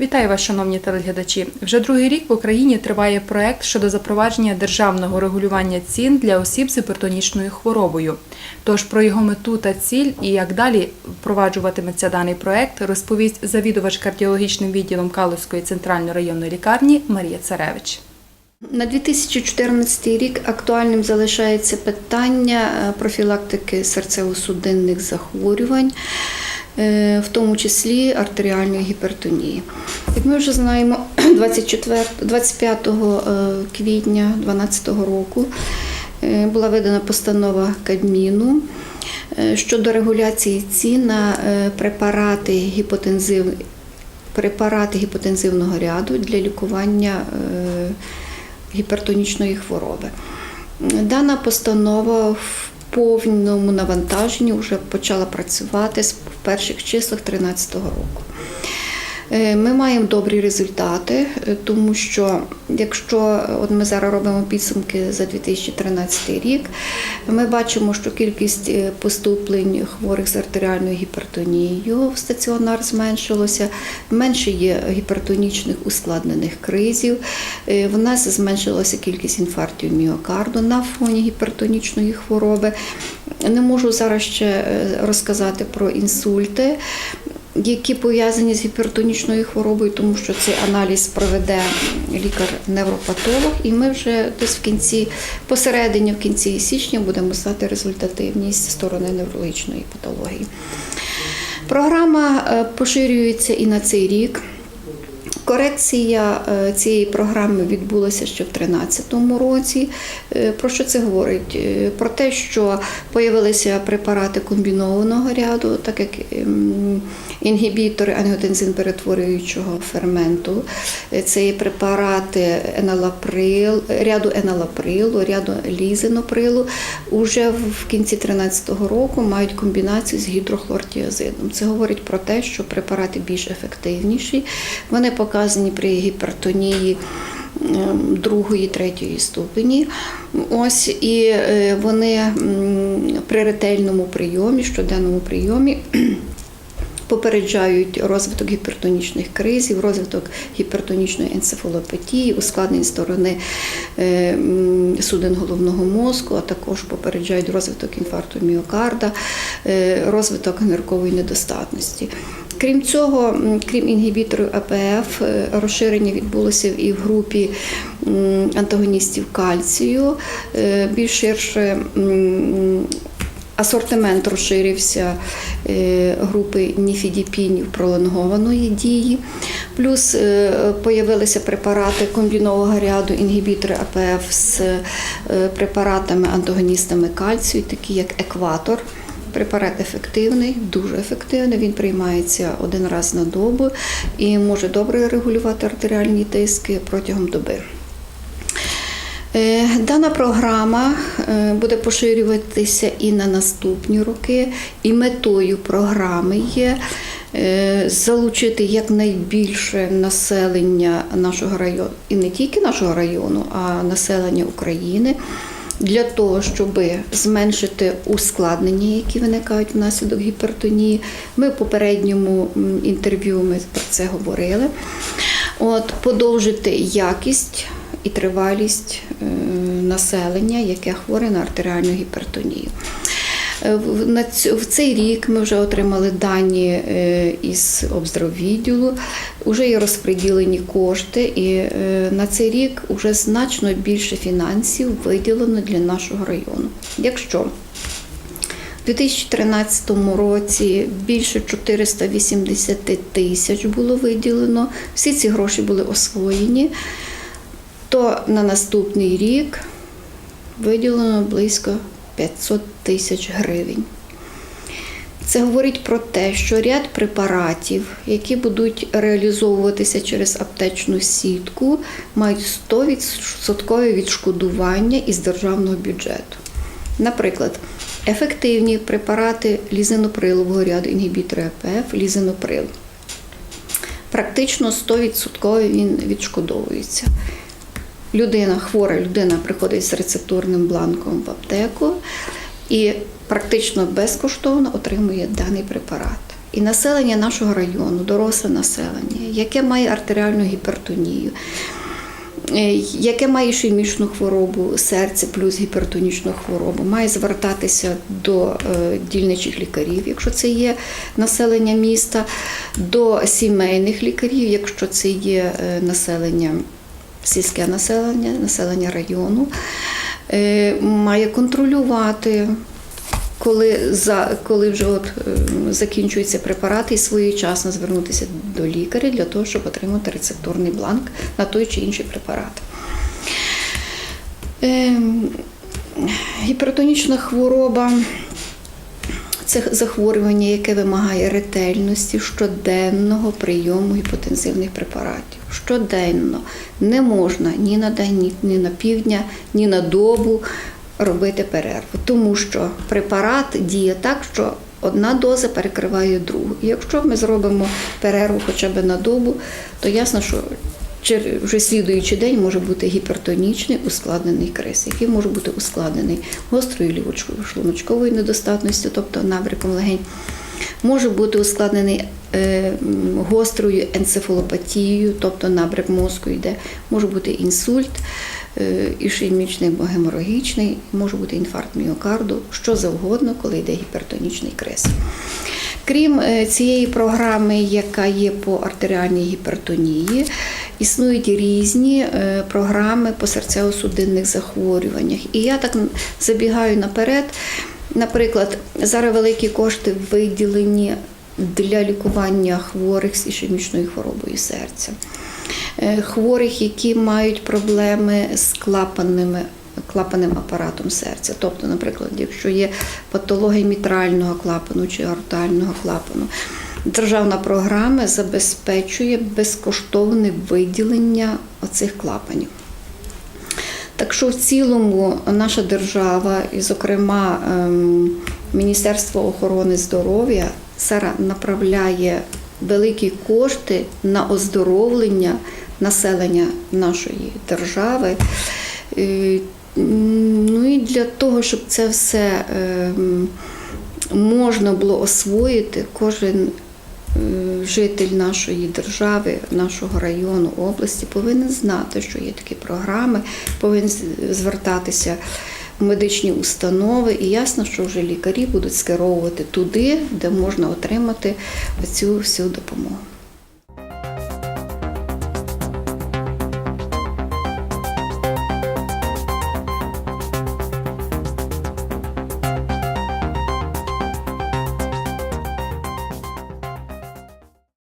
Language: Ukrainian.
Вітаю вас, шановні телеглядачі. Вже другий рік в Україні триває проект щодо запровадження державного регулювання цін для осіб з гіпертонічною хворобою. Тож про його мету та ціль і як далі впроваджуватиметься даний проект, розповість завідувач кардіологічним відділом Калузької центральної районної лікарні Марія Царевич. На 2014 рік актуальним залишається питання е, профілактики серцево-судинних захворювань, в тому числі артеріальної гіпертонії. Як ми вже знаємо, 24, 25 е, квітня 2012 року е, була видана постанова Кабміну е, щодо регуляції цін на е, препарати гіпотензив, препарати гіпотензивного ряду для лікування е, гіпертонічної хвороби. Дана постанова повному навантаженні вже почала працювати з перших числах 2013 року. Е, Ми маємо добрі результати, е, тому що якщо от ми зараз робимо підсумки за 2013 рік, ми бачимо, що кількість е, поступлень хворих з артеріальною гіпертонією в стаціонар зменшилося, менше є гіпертонічних ускладнених кризів. В нас зменшилася кількість інфарктів міокарду на фоні гіпертонічної хвороби. Не можу зараз ще розказати про інсульти які пов'язані з гіпертонічною хворобою, тому що цей аналіз проведе лікар-невропатолог, і ми вже десь в кінці, посередині, в кінці січня будемо знати результативність сторони неврологічної патології. Програма е, поширюється і на цей рік. Корекція е, цієї програми відбулася ще в 2013 році. Е, Про що це говорить? Е, Про те, що появилися препарати комбінованого ряду, так як ем, інгібітори ангіотензин перетворюючого ферменту. Це є препарати еналаприл, ряду еналаприлу, ряду лізиноприлу. Уже в кінці 2013 року мають комбінацію з гідрохлортіазидом. Це говорить про те, що препарати більш ефективніші. Вони показані при гіпертонії ем, другої, третьої ступені. Ось і е, вони при ретельному прийомі, щоденному прийомі. Попереджають розвиток гіпертонічних кризів, розвиток гіпертонічної енцефалопатії, ускладнень сторони е, м, судин головного мозку, а також попереджають розвиток інфаркту міокарда, е, розвиток ниркової недостатності. Крім цього, крім інгібіторів АПФ, е, розширення відбулося і в групі антагоністів кальцію. Е, Більш ширше асортимент розширився е, групи ніфідіпінів пролонгованої дії. Плюс появилися препарати комбінованого ряду інгібітори АПФ з е, препаратами антагоністами кальцію, такі як екватор. Препарат ефективний, дуже ефективний. Він приймається один раз на добу і може добре регулювати артеріальні тиски протягом доби. Е, Дана програма е, буде поширюватися і на наступні роки, і метою програми є е, залучити якнайбільше населення нашого району, і не тільки нашого району, а населення України. Для того, щоб зменшити ускладнення, які виникають внаслідок гіпертонії, ми в попередньому інтерв'ю ми про це говорили. От, подовжити якість і тривалість е, населення, яке хворе на артеріальну гіпертонію. Е, в- цей рік ми вже отримали дані е, із обздраввідділу, вже є розподілені кошти, і е, на цей рік вже значно більше фінансів виділено для нашого району. Якщо у 2013 році більше 480 тисяч було виділено, всі ці гроші були освоєні, то на наступний рік виділено близько 500 тисяч гривень. Це говорить про те, що ряд препаратів, які будуть реалізовуватися через аптечну сітку, мають 100% відшкодування із державного бюджету. Наприклад, ефективні препарати лізиноприлового ряду інгібітори АПФ, лізиноприл. Практично 100% він відшкодовується. Людина, хвора людина приходить з рецептурним бланком в аптеку і практично безкоштовно отримує даний препарат. І населення нашого району, доросле населення, яке має артеріальну гіпертонію, е, яке має ішемічну хворобу серця плюс гіпертонічну хворобу, має звертатися до е, дільничих лікарів, якщо це є населення міста, до сімейних лікарів, якщо це є е, населення, сільське населення, населення району, Е, має контролювати. Коли, за, коли вже от, е, закінчуються препарати, і своєчасно звернутися до лікаря для того, щоб отримати рецептурний бланк на той чи інший препарат. Ем, гіпертонічна хвороба це захворювання, яке вимагає ретельності щоденного прийому гіпотензивних препаратів. Щоденно не можна ні на день, ні, на півдня, ні на добу робити перерву, тому що препарат діє так, що одна доза перекриває другу. І якщо ми зробимо перерву хоча б на добу, то ясно, що вже слідуючий день може бути гіпертонічний ускладнений криз, який може бути ускладнений гострою лівошлуночковою недостатністю, тобто набряком легень. Може бути ускладнений е, гострою енцефалопатією, тобто набряк мозку йде, може бути інсульт, е, ішемічний або геморагічний, може бути інфаркт міокарду, що завгодно, коли йде гіпертонічний криз. Крім е, цієї програми, яка є по артеріальній гіпертонії, існують різні е, програми по серцево-судинних захворюваннях. І я так забігаю наперед. Наприклад, зараз великі кошти виділені для лікування хворих з ішемічною хворобою серця, Е, хворих, які мають проблеми з клапанними. Клапанним апаратом серця. Тобто, наприклад, якщо є патологія мітрального клапану чи аортального клапану, державна програма забезпечує безкоштовне виділення оцих клапанів. Так що в цілому наша держава, і, зокрема, ем, Міністерство охорони здоров'я зараз направляє великі кошти на оздоровлення населення нашої держави. Е, Ну і для того, щоб це все ем, можна було освоїти, кожен житель нашої держави, нашого району, області повинен знати, що є такі програми, повинен звертатися в медичні установи. І ясно, що вже лікарі будуть скеровувати туди, де можна отримати цю всю допомогу.